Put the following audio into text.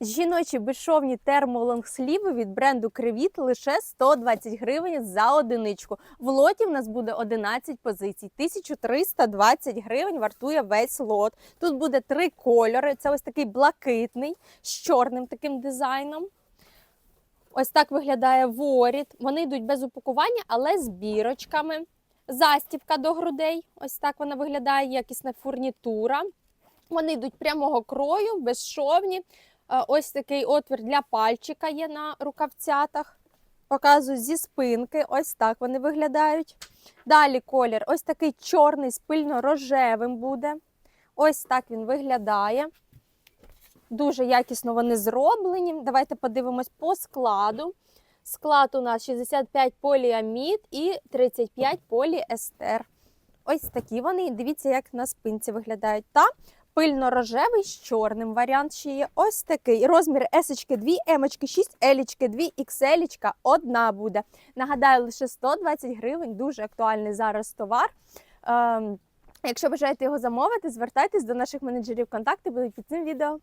Жіночі безшовні термолонгсліви від бренду Кривіт лише 120 гривень за одиничку. В лоті в нас буде 11 позицій. 1320 гривень вартує весь лот. Тут буде три кольори. Це ось такий блакитний з чорним таким дизайном. Ось так виглядає воріт. Вони йдуть без упакування, але з бірочками. Застівка до грудей. Ось так вона виглядає, якісна фурнітура. Вони йдуть прямого крою, безшовні. Ось такий отвір для пальчика є на рукавцятах. Показую зі спинки. Ось так вони виглядають. Далі колір ось такий чорний з пильно-рожевим буде. Ось так він виглядає. Дуже якісно вони зроблені. Давайте подивимось по складу. Склад у нас 65 поліамід і 35 поліестер. Ось такі вони. Дивіться, як на спинці виглядають. Та пильно-рожевий з чорним варіант ще є. Ось такий. Розмір S 2, M 6, L 2, XL одна буде. Нагадаю, лише 120 гривень. Дуже актуальний зараз товар. Ем, Якщо бажаєте його замовити, звертайтесь до наших менеджерів. Контакти будуть під цим відео.